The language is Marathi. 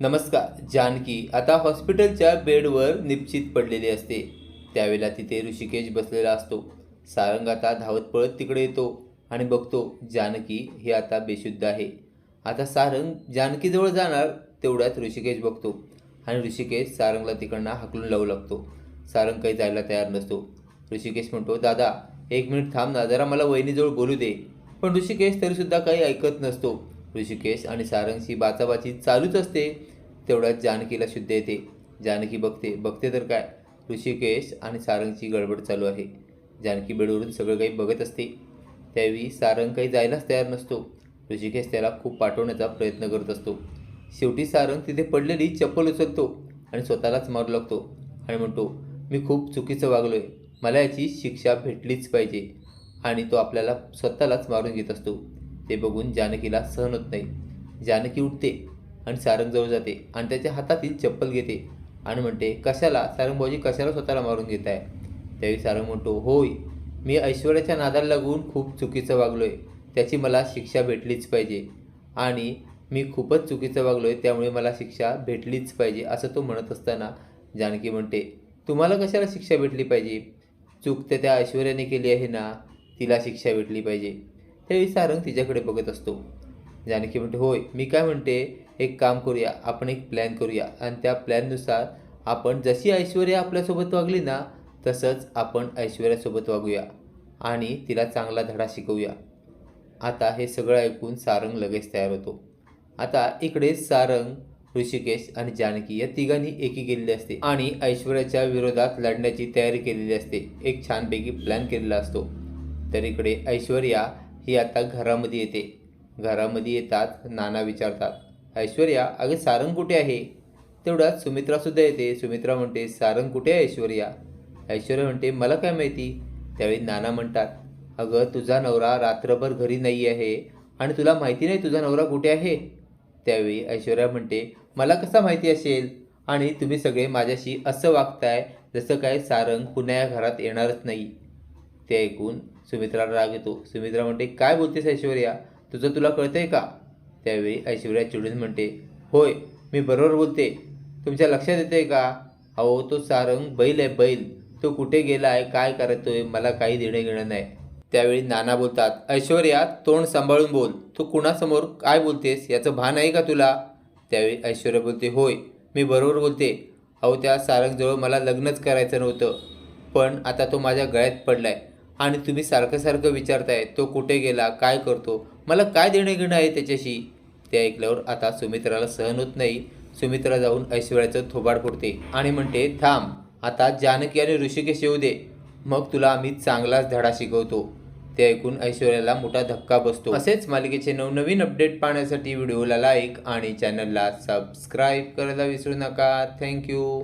नमस्कार जानकी आता हॉस्पिटलच्या बेडवर निश्चित पडलेली असते. त्यावेळेला तिथे ऋषिकेश बसलेला असतो. सारंग आता धावत पळत तिकडे येतो आणि बघतो जानकी हे आता बेशुद्ध आहे. आता सारंग जानकीजवळ जाणार तेवढ्यात ऋषिकेश बघतो आणि ऋषिकेश सारंगला तिकडनं हाकलून लावू लागतो. सारंग काही जायला तयार नसतो. ऋषिकेश म्हणतो दादा एक मिनिट थांब ना जरा मला वहिनीजवळ बोलू दे. पण ऋषिकेश तरीसुद्धा काही ऐकत नसतो. ऋषिकेश आणि सारंगशी बाचाबाची चालूच असते तेवढ्यात जानकीला शुद्ध येते. जानकी बघते बघते तर काय? ऋषिकेश आणि सारंगची गडबड चालू आहे. जानकी बेडवरून सगळं काही बघत असते. त्यावेळी सारंग काही जायलाच तयार नसतो. ऋषिकेश त्याला खूप पाठवण्याचा प्रयत्न करत असतो. शेवटी सारंग तिथे पडलेली चप्पल उचलतो आणि स्वतःलाच मारू लागतो आणि म्हणतो मी खूप चुकीचं वागलोय. मला याची शिक्षा भेटलीच पाहिजे. आणि तो आपल्याला स्वतःलाच मारून घेत असतो. ते बघून जानकीला सहन होत नाही. जानकी उठते आणि सारंगजवळ जाते आणि त्याच्या हातातील चप्पल घेते आणि म्हणते कशाला? सारंगभाऊजी कशाला स्वतःला मारून घेत आहे त्यावेळी सारंग म्हणतो होय मी ऐश्वर्याच्या नादाला लागून खूप चुकीचं वागलो आहे त्याची मला शिक्षा भेटलीच पाहिजे आणि मी खूपच चुकीचं वागलो आहे त्यामुळे मला शिक्षा भेटलीच पाहिजे असं तो म्हणत असताना जानकी म्हणते तुम्हाला कशाला शिक्षा भेटली पाहिजे? चूक तर त्या ऐश्वर्याने केली आहे ना तिला शिक्षा भेटली पाहिजे. त्यावेळी सारंग तिच्याकडे बघत असतो. जानकी म्हणते होय मी काय म्हणते? एक काम करूया आपण एक प्लॅन करूया. आणि त्या प्लॅननुसार आपण जशी ऐश्वर्या आपल्यासोबत वागली ना तसंच आपण ऐश्वर्यासोबत वागूया आणि तिला चांगला धडा शिकवूया. आता हे सगळं ऐकून सारंग लगेच तयार होतो. आता इकडे सारंग ऋषिकेश आणि जानकी या तिघांनी एकी केलेली असते आणि ऐश्वर्याच्या विरोधात लढण्याची तयारी केलेली असते. एक छानपैकी प्लॅन केलेला असतो. तर इकडे ऐश्वर्या ही आता घरामध्ये येते. घरामध्ये येतात नाना विचारतात ऐश्वर्या अगं सारंग कुठे आहे? तेवढ्यात सुमित्रासुद्धा येते. सुमित्रा म्हणते सारंग कुठे आहे ऐश्वर्या? ऐश्वर्या म्हणते मला काय माहिती? त्यावेळी नाना म्हणतात अगं तुझा नवरा रात्रभर घरी नाही आहे आणि तुला माहिती नाही तुझा नवरा कुठे आहे? त्यावेळी ऐश्वर्या म्हणते मला कसं माहिती असेल? आणि तुम्ही सगळे माझ्याशी असं वागताय जसं काय सारंग पुन्हा या घरात येणारच नाही. ते ऐकून सुमित्राला राग येतो. सुमित्रा म्हणते काय बोलतेस ऐश्वर्या? तुझं तुला कळतंय का? त्यावेळी ऐश्वर्या चिडून म्हणते होय मी बरोबर बोलते. तुमच्या लक्षात येते का? अहो तो सारंग बैल आहे बैल. तो कुठे गेला आहे काय करतोय मला काही देणं घेणं नाही. त्यावेळी नाना बोलतात ऐश्वर्या तोंड सांभाळून बोल. तू कुणासमोर काय बोलतेस? याचं भान आहे का तुला? त्यावेळी ऐश्वर्या बोलते होय मी बरोबर बोलते. अहो त्या सारंगजवळ मला लग्नच करायचं नव्हतं. पण आता तो माझ्या गळ्यात पडला आहे आणि तुम्ही सारखं सारखं विचारताय तो कुठे गेला काय करतो? मला काय देणं घेणं आहे त्याच्याशी? ते ऐकल्यावर आता सुमित्राला सहन होत नाही. सुमित्रा जाऊन ऐश्वर्याचं थोबाड फोडते आणि म्हणते थांब आता जानकी आणि ऋषिकेश येऊ दे. मग तुला आम्ही चांगलाच धडा शिकवतो. ते ऐकून ऐश्वर्याला मोठा धक्का बसतो. असेच मालिकेचे नवनवीन अपडेट पाहण्यासाठी व्हिडिओला लाईक आणि चॅनलला सबस्क्राईब करायला विसरू नका. थँक्यू.